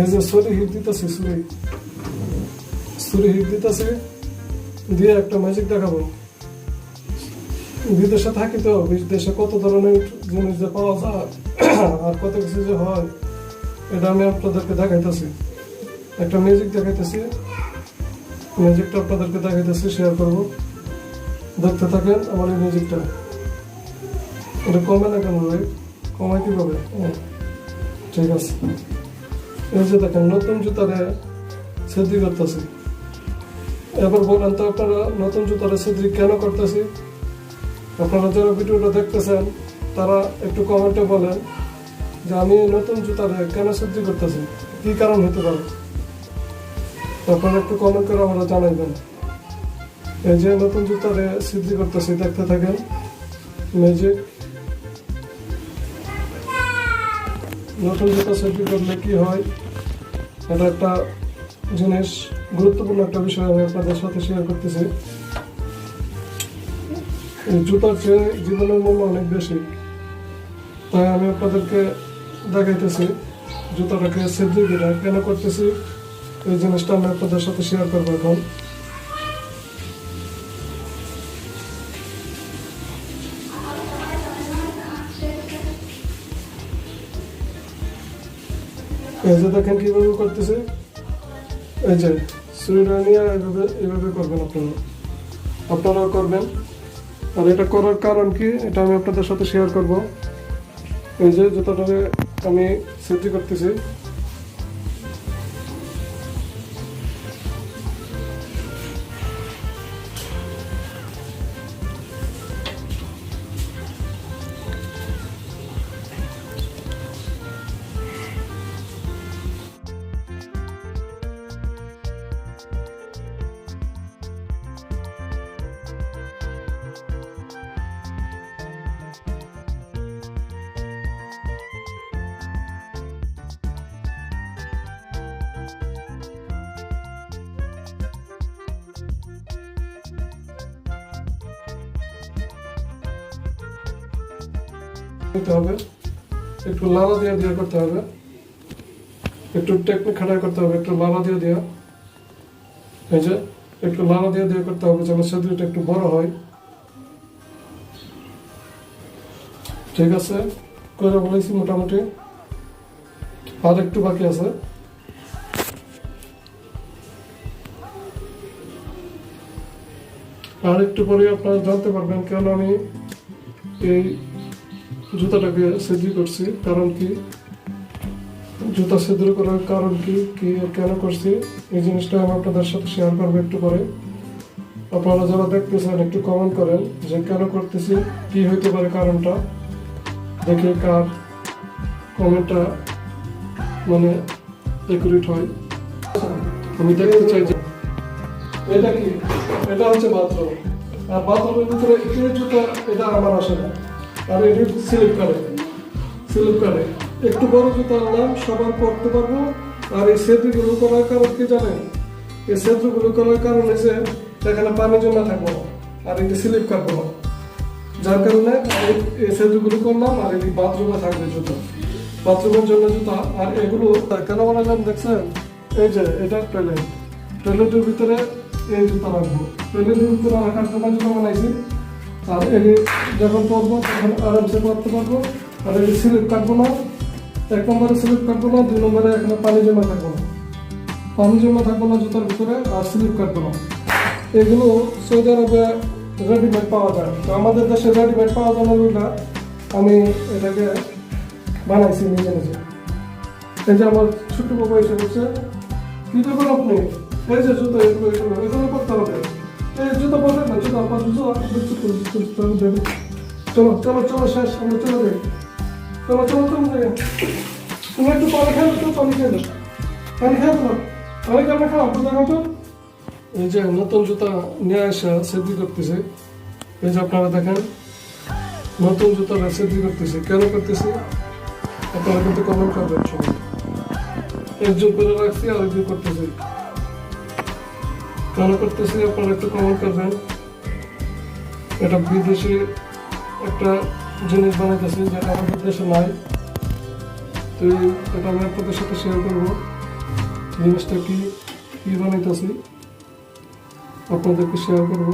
এই যে sorry hit দিতেছি সরি সরি হিট দিতেছি দিয়ে একটা ম্যাজিক দেখাবো। বিদেশে থাকি তো, বিদেশে কত ধরনের জিনিস যে পাওয়া যায়, আর কত কিছু যে হয়, এটা আমি আপনাদেরকে দেখাইতেছি। একটা মিউজিক দেখাইতেছি। মিউজিকটা আপনাদেরকে দেখাইতেছি শেয়ার করব। দেখতে থাকেন আমার এই মিউজিকটা এটা কমে না কেন ভাই? কমায় কীভাবে? ঠিক আছে। এই দেখেন, নতুন জুতারে সেদ্ধি করতেছি। এবার বলেন তো আপনারা নতুন জুতারে সেদ্ধি কেন করতেছি? আপনারা যারা ভিডিওটা দেখতেছেন, তারা একটু কমেন্টে বলেন যে আমি নতুন জুতারে কেন সেদ্ধি করতেছি? কি কারণ হতে পারে? আপনারা একটু কমেন্ট করে আমরা জানাইবেন। এই যে নতুন জুতারে সিদ্ধি করতেছি, দেখতে থাকেন। ম্যাজিক নতুন জুতা সিদ্ধি করলে কি হয়? এটা একটা জিনিস গুরুত্বপূর্ণ একটা বিষয় আমি আপনাদের সাথে শেয়ার করতেছি। জুতার চেয়ে জীবনের মূল্য অনেক বেশি। তাই আমি আপনাদেরকে দেখাইতেছি জুতাটাকে সেদ্ধি কেন। করতেছি? এই জিনিসটা আমি আপনাদের সাথে শেয়ার করব এখন। এই যে দেখেন কীভাবে করতেছে? এই যে সুইটা নিয়ে এভাবে এভাবে করবেন আপনারা। আপনারাও করবেন। আর এটা করার কারণ কি? এটা আমি আপনাদের সাথে শেয়ার করব। এই যে জুতাটাকে আমি সেটি করতেছি নিতে হবে। একটু লালা দিয়ে করতে হবে। একটু টেকনিক করতে হবে, একটু লালা দিয়ে দেওয়া এই যে, একটু লালা দিয়ে করতে হবে যেন একটু বড় হয়। ঠিক আছে, করে বলেছি মোটামুটি। আর একটু বাকি আছে। আর একটু পরে আপনারা জানতে পারবেন কেন আমি এই জুতাটাকে সেদ্ধি করছি, কারণ কি? জুতা সেদ্ধ করার কারণ কি? কি কেন করছি? এই জিনিসটা আমি আপনাদের সাথে শেয়ার করব একটু পরে। আপনারা যারা দেখতেছেন, একটু কমেন্ট করেন যে কেন করতেছি, কি হইতে পারে কারণটা। দেখে কার কমেন্টটা মানে একুরেট হয়। আমি দেখতে চাই যে এটা কি? এটা হচ্ছে বাথরুম। আর বাথরুমের ভিতরে একটু জুতা, এটা আমার আসে না। আর এটি স্লিপ করে। স্লিপ করে। একটু বড় জুতো আনলাম, সবার পড়তে পারব। আর এই সেতুগুলো করার কারণ কি জানেন এই সেতুগুলো করার কারণ যে এখানে পানি জমা থাকব। আর এটি স্লিপ কাটবো না যার কারণে এই সেতুগুলো করলাম আর এটি বাথরুমে থাকবে জুতো। বাথরুমের জন্য জুতা। আর এগুলো কেন বানালাম দেখছেন? এই যে, এটা টয়লেট টয়লেটের ভিতরে এই জুতা রাখব। টয়লেটের ভিতরে রাখার জন্য জুতা বানাইছি। আর এটি যখন পরবো তখন আরামসে পরতে পারব। আর এটি স্লিপ কাটবো না, এক নম্বরে স্লিপ কাটবো না, দুই নম্বরে এখানে পানি জমা থাকব না। পানি জমা থাকব না জুতার ভিতরে, আর স্লিপ কাটবো না। এগুলো সৌদি আরবে রেডিমেড পাওয়া যায়। তো আমাদের দেশে রেডিমেড পাওয়া যায় না আমি এটাকে বানাইছি নিজে নিজে। এই যে আমার ছোট্ট বাবা এসে বলছে, কি দেবেন আপনি? এই যে জুতো এগুলো এগুলো এগুলো করতে হবে। জুতো না জুতো আপনার জুতো জুতো জুতো জুতো দেবে। চলো চলো চলো, শেষ, আমরা চলে যাই। চলো চলো চলো যাই। তুমি একটু পানি খেয়ে তো পানি খেয়ে পানি খেয়ে তো পানি খাও? এই যে নতুন জুতা নিয়ে আসা সেদ্ধি করতেছে। এই যে আপনারা দেখেন, নতুন জুতা সেদ্ধি করতেছে। কেন করতেছে? আপনারা কিন্তু কমেন্ট করবেন সবাই। একজন করে রাখছি আর একজন করতেছে। কেন করতেছি, আপনারা একটু কমেন্ট করবেন। এটা বিদেশি একটা জিনিস বানাইতেছি যেটা আমাদের দেশে নাই। তো এটা আমি আপনাদের সাথে শেয়ার করব। জিনিসটা কি কি বানাইতেছি, আপনাদেরকে শেয়ার করব।